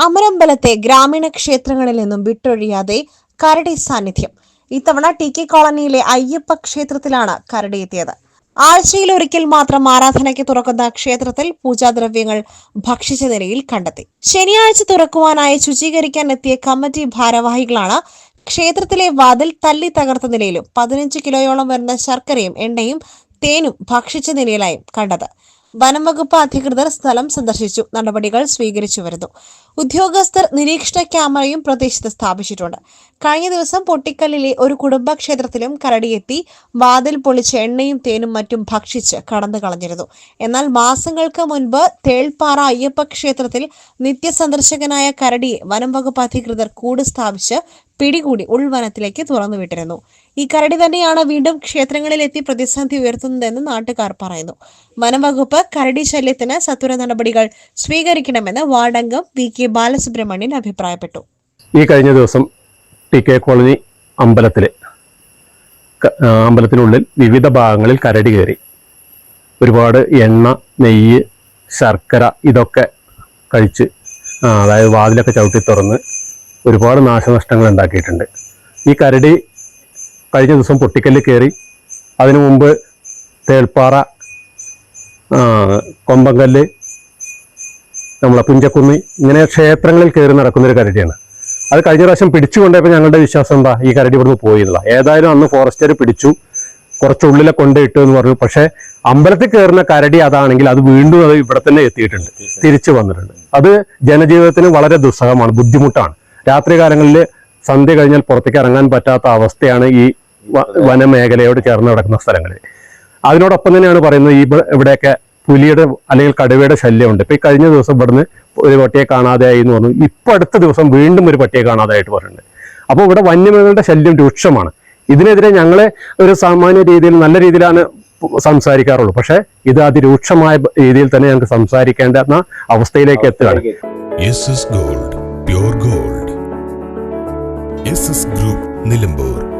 സമരമ്പലത്തെ ഗ്രാമീണ ക്ഷേത്രങ്ങളിൽ നിന്നും വിട്ടൊഴിയാതെ കരടി സാന്നിധ്യം. ഇത്തവണ ടി കെ കോളനിയിലെ അയ്യപ്പ ക്ഷേത്രത്തിലാണ് കരടി എത്തിയത്. ആഴ്ചയിൽ ഒരിക്കൽ മാത്രം ആരാധനയ്ക്ക് തുറക്കുന്ന ക്ഷേത്രത്തിൽ പൂജാദ്രവ്യങ്ങൾ ഭക്ഷിച്ച നിലയിൽ കണ്ടെത്തി. ശനിയാഴ്ച തുറക്കുവാനായി ശുചീകരിക്കാൻ എത്തിയ കമ്മിറ്റി ഭാരവാഹികളാണ് ക്ഷേത്രത്തിലെ വാതിൽ തല്ലി തകർത്ത നിലയിലും പതിനഞ്ച് കിലോയോളം വരുന്ന ശർക്കരയും എണ്ണയും തേനും ഭക്ഷിച്ച നിലയിലായും കണ്ടത്. വനം വകുപ്പ് അധികൃതർ സ്ഥലം സന്ദർശിച്ചു. നടപടികൾ സ്വീകരിച്ചു വരുന്നു. ഉദ്യോഗസ്ഥർ നിരീക്ഷണ ക്യാമറയും പ്രദേശത്ത് സ്ഥാപിച്ചിട്ടുണ്ട്. കഴിഞ്ഞ ദിവസം പൊട്ടിക്കല്ലിലെ ഒരു കുടുംബക്ഷേത്രത്തിലും കരടിയെത്തി വാതിൽ പൊളിച്ച് എണ്ണയും തേനും മറ്റും ഭക്ഷിച്ച് കടന്നു കളഞ്ഞിരുന്നു. എന്നാൽ മാസങ്ങൾക്ക് മുൻപ് തേൾപ്പാറ അയ്യപ്പ ക്ഷേത്രത്തിൽ നിത്യസന്ദർശകനായ കരടിയെ വനം വകുപ്പ് അധികൃതർ കൂട് സ്ഥാപിച്ച് പിടികൂടി ഉൾവനത്തിലേക്ക് തുറന്നുവിട്ടിരുന്നു ഈ കരടി തന്നെയാണ് വീണ്ടും ക്ഷേത്രങ്ങളിലെത്തി പ്രതിസന്ധി ഉയർത്തുന്നതെന്ന് നാട്ടുകാർ പറയുന്നു. വനംവകുപ്പ് കരടി ശല്യത്തിന് സത്വര നടപടികൾ സ്വീകരിക്കണമെന്ന് വാർഡംഗം വി കെ ബാലസുബ്രഹ്മണ്യൻ അഭിപ്രായപ്പെട്ടു. ഈ കഴിഞ്ഞ ദിവസം ടി കെ കോളനി അമ്പലത്തിൽ അമ്പലത്തിനുള്ളിൽ വിവിധ ഭാഗങ്ങളിൽ കരടി കയറി. ഒരുപാട് എണ്ണ നെയ്യ് ശർക്കര ഇതൊക്കെ കഴിച്ച് അതായത് വാതിലൊക്കെ ചവിട്ടി തുറന്ന് ഒരുപാട് നാശനഷ്ടങ്ങൾ ഉണ്ടാക്കിയിട്ടുണ്ട്. ഈ കരടി കഴിഞ്ഞ ദിവസം പൊട്ടിക്കല്ല് കയറി. അതിനു മുമ്പ് തേൾപ്പാറ കൊമ്പങ്കല്ല് നമ്മളെ പുഞ്ചക്കുന്ന് ഇങ്ങനെ ക്ഷേത്രങ്ങളിൽ കയറി നടക്കുന്ന ഒരു കരടിയാണ്. അത് കഴിഞ്ഞ പ്രാവശ്യം പിടിച്ചുകൊണ്ടപ്പോൾ ഞങ്ങളുടെ വിശ്വാസം എന്താ? ഈ കരടി ഇവിടുന്ന് പോയി ഏതായാലും അന്ന് ഫോറസ്റ്റർ പിടിച്ചു. കുറച്ചുള്ളിലെ കൊണ്ടിട്ടു എന്ന് പറഞ്ഞു. പക്ഷേ അമ്പലത്തിൽ കയറുന്ന കരടി അതാണെങ്കിൽ അത് വീണ്ടും അത് ഇവിടെ തന്നെ എത്തിയിട്ടുണ്ട്. തിരിച്ചു വന്നിട്ടുണ്ട്. അത് ജനജീവിതത്തിന് വളരെ ദുസ്സഹമാണ് ബുദ്ധിമുട്ടാണ്. രാത്രി കാലങ്ങളിൽ സന്ധ്യ കഴിഞ്ഞാൽ പുറത്തേക്ക് ഇറങ്ങാൻ പറ്റാത്ത അവസ്ഥയാണ് ഈ വനമേഖലയോട് ചേർന്ന് കിടക്കുന്ന സ്ഥലങ്ങളിൽ. അതിനോടൊപ്പം തന്നെയാണ് പറയുന്നത് ഈ ഇവിടെയൊക്കെ പുലിയുടെ അല്ലെങ്കിൽ കടുവയുടെ ശല്യമുണ്ട്. ഇപ്പൊ ഈ കഴിഞ്ഞ ദിവസം ഇവിടുന്ന് ഒരു പട്ടിയെ കാണാതെയായി എന്ന് പറഞ്ഞു. ഇപ്പൊ അടുത്ത ദിവസം വീണ്ടും ഒരു പട്ടിയെ കാണാതായിട്ട് പറഞ്ഞിട്ടുണ്ട്. അപ്പോൾ ഇവിടെ വന്യമൃഗങ്ങളുടെ ശല്യം രൂക്ഷമാണ്. ഇതിനെതിരെ ഞങ്ങളെ ഒരു സാമാന്യ രീതിയിൽ നല്ല രീതിയിലാണ് സംസാരിക്കാറുള്ളൂ. പക്ഷേ ഇത് അതിരൂക്ഷമായ രീതിയിൽ തന്നെ ഞങ്ങൾക്ക് സംസാരിക്കേണ്ട അവസ്ഥയിലേക്ക് എത്തുകയാണ്. Gold gold. ഗ്രൂപ്പ് നിലമ്പൂർ.